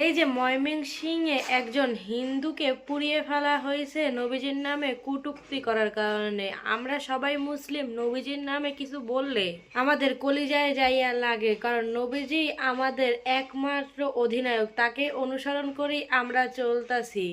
এই যে ময়মিং সিংয়ে একজন হিন্দুকে পুড়িয়ে ফেলা হয়েছে নবীজির নামে কুটুক্তি করার কারণে। আমরা সবাই মুসলিম, নবীজির নামে কিছু বললে আমাদের কলিজায় যাইয়া লাগে, কারণ নবীজি আমাদের একমাত্র অধিনায়ক, তাকে অনুসরণ করেই আমরা চলতাছি।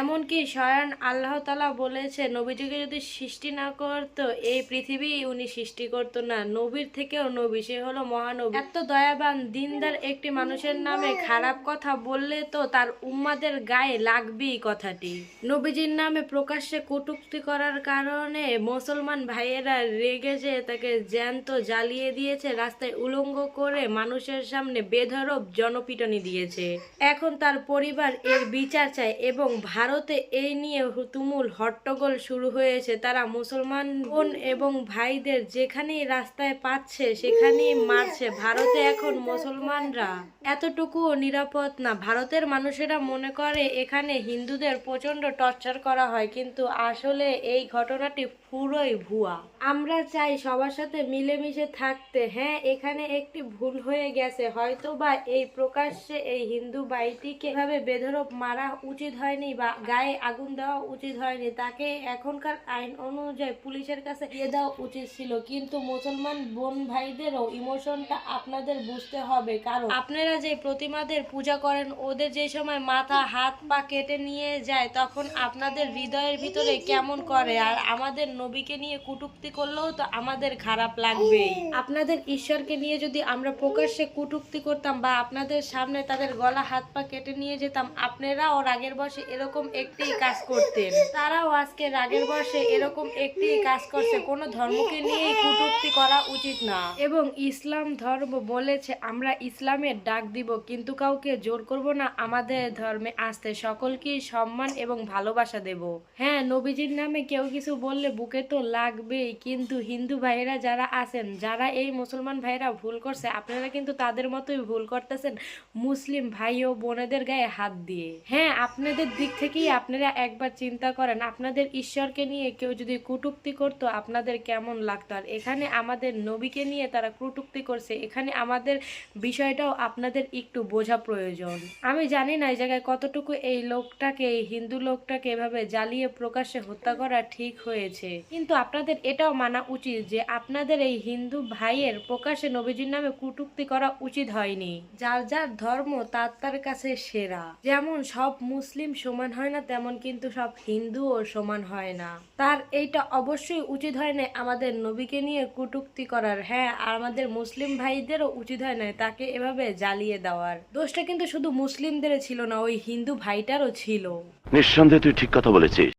এমনকি স্বয়ং আল্লাহ তালা বলেছে, নবীজিকে যদি সৃষ্টি না করতো, এই পৃথিবী উনি সৃষ্টি করতো না। নবীর থেকেও নবী, সে হলো মহানবী। এত দয়াবান, দিনদার একটি মানুষের নামে খারাপ কথা বললে তো তার উম্মাদের গায়ে লাগবেই কথাটি। নবীজির নামে প্রকাশ্যে কটূক্তি করার কারণে মুসলমান ভাইয়েরা রেগে যে তাকে জ্যান্ত জ্বালিয়ে দিয়েছে, রাস্তায় উলঙ্গ করে মানুষের সামনে বেধরব জনপিটনি দিয়েছে। এখন তার পরিবার এর বিচার চায় এবং ভারতে এই নিয়ে তুমুল হট্টগোল শুরু হয়েছে। তারা মুসলমান বোন এবং ভাইদের যেখানেই রাস্তায় পাচ্ছে, সেখানেই মারছে। ভারতে এখন মুসলমানরা এতটুকুও নিরাপদ না। ভারতের মানুষেরা মনে করে এখানে হিন্দুদের প্রচণ্ড টর্চার করা হয়, কিন্তু আসলে এই ঘটনাটি পুরোই ভুয়া। আমরা চাই সবার সাথে মিলেমিশে থাকতে। হ্যাঁ এখানে একটি ভুল হয়ে গেছে। হয়তো বা এই প্রকাশ্যে এই হিন্দু ভাইটিকে এভাবে বেধরপ মারা উচিত হয়নি বা গায়ে আগুন দেওয়া উচিত হয়নি, তাকে এখনকার আইন অনুযায়ী পুলিশের কাছে দিয়ে দেওয়া উচিত ছিল। কিন্তু মুসলমান বোন ভাইদেরও ইমোশনটা আপনাদের বুঝতে হবে। কারণ আপনারা যে প্রতিমাদের পূজা করেন ওদের যে সময় মাথা, হাত, পা কেটে নিয়ে যায়, তখন আপনাদের হৃদয়ের ভিতরে কেমন করে? আর আমাদের নবীকে নিয়ে কুটুক্তি করলেও তো আমাদের খারাপ লাগবেই। আপনাদের ঈশ্বরকে নিয়ে যদি আমরা প্রকাশ্যে কুটুক্তি করতাম বা আপনাদের সামনে তাদের গলা, হাত, পা কেটে নিয়ে যেতাম, আপনারাও রাগের বসে এরকম একটি কাজ করতেন। তারাও আজকে রাগের বসে এরকম একটি কাজ করছে। কোনো ধর্মকে নিয়ে কুটুক্তি করা উচিত না। এবং ইসলাম ধর্ম বলেছে, আমরা ইসলামের ডাক দিব, কিন্তু কাউকে জোর করব না, আমাদের ধর্মে আসতে সকলকে সম্মান এবং ভালোবাসা দেব। হ্যাঁ নবীজির নামে কেউ কিছু বললে বুকে তো লাগবেই, কিন্তু হিন্দু ভাইয়েরা যারা আছেন, যারা এই মুসলমান ভাইয়েরা ভুল করছে, আপনারা কিন্তু তাদের মতোই ভুল করতেছেন মুসলিম ভাই ও বোনেদের গায়ে হাত দিয়ে। হ্যাঁ আপনাদের দিক থেকেই আপনারা একবার চিন্তা করেন, আপনাদের ঈশ্বরকে নিয়ে কেউ যদি কটূক্তি করতো, আপনাদের কেমন লাগতো? আর এখানে আমাদের নবীকে নিয়ে তারা কটূক্তি করছে, এখানে আমাদের বিষয়টাও আপনাদের একটু বোঝা প্রয়োজন। আমি জানি না এই জায়গায় কতটুকু এই লোকটাকে, এই হিন্দু লোকটাকে এভাবে জ্বালিয়ে প্রকাশ্যে হত্যা করা ঠিক হয়েছে। কিন্তু আপনাদের এটাও মানা উচিত যে আপনাদের এই হিন্দু ভাইয়ের প্রকাশ্যে নবীজির নামে কটূক্তি করা উচিত হয়নি। যার যার ধর্ম তার তার কাছে সেরা। যেমন সব মুসলিম সমান হয় না, তেমন কিন্তু সব হিন্দুও সমান হয় না। তার এইটা অবশ্যই উচিত হয় না আমাদের নবীকে নিয়ে কটূক্তি করার। হ্যাঁ আর আমাদের মুসলিম ভাইদেরও উচিত হয় না তাকে এভাবে জ্বালিয়ে দেওয়ার। দোষটা কিন্তু শুধু মুসলিমদের ছিল না ওই হিন্দু ভাইটারও ছিল। নিঃসন্দেহে তুই ঠিক কথা বলেছিস।